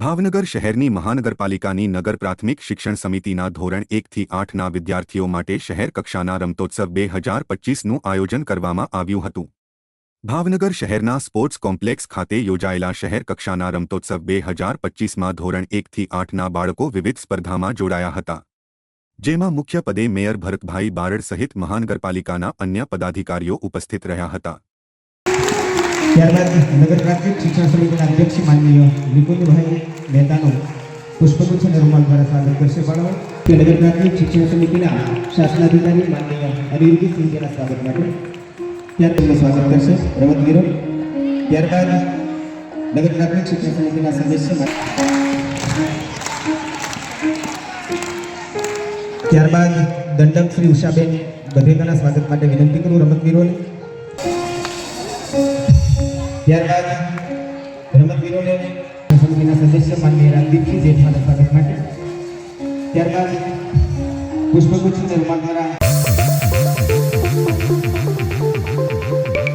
ભાવનગર શહેરની મહાનગરપાલિકાની નગર પ્રાથમિક શિક્ષણ સમિતિના ધોરણ એકથી આઠના વિદ્યાર્થીઓ માટે શહેર કક્ષાના રમતોત્સવ બે હજાર પચ્ચીસનું આયોજન કરવામાં આવ્યું હતું ભાવનગર શહેરના સ્પોર્ટ્સ કોમ્પ્લેક્સ ખાતે યોજાયેલા શહેર કક્ષાના રમતોત્સવ બે હજાર પચ્ચીસમાં ધોરણ એકથી આઠના બાળકો વિવિધ સ્પર્ધામાં જોડાયા હતા જેમાં મુખ્ય પદે મેયર ભરતભાઈ બારડ સહિત મહાનગરપાલિકાના અન્ય પદાધિકારીઓ ઉપસ્થિત રહ્યા હતા ત્યારબાદ નગર પ્રાથમિક શિક્ષણ સમિતિના અધ્યક્ષ માનનીય નિકુંજભાઈ મહેતાનું પુષ્પગુચ્છ અને રૂમાલ દ્વારા સ્વાગત કરશે બાળકો કે નગર પ્રાથમિક શિક્ષણ સમિતિના શાસનાધિકારી માનનીય અનિરુદ્ધિ સિંહજીના સ્વાગત માટે ત્યાર તેમનું સ્વાગત કરશે રમતવીરો ત્યારબાદ નગર પ્રાથમિક શિક્ષણ સમિતિના સદસ્ય ત્યારબાદ દંડક શ્રી ઉષાબેન બધેકાના સ્વાગત માટે વિનંતી કરું રમતવીરોને त્યારબાદ ગ્રામીણ વિરોને કુસુમના સંદેશ્ય માન્ય રાધિપજી જેઠાલા ખાતે ખાતે ત્યારબાદ पुष्प गुच्छ નિર્માણ દ્વારા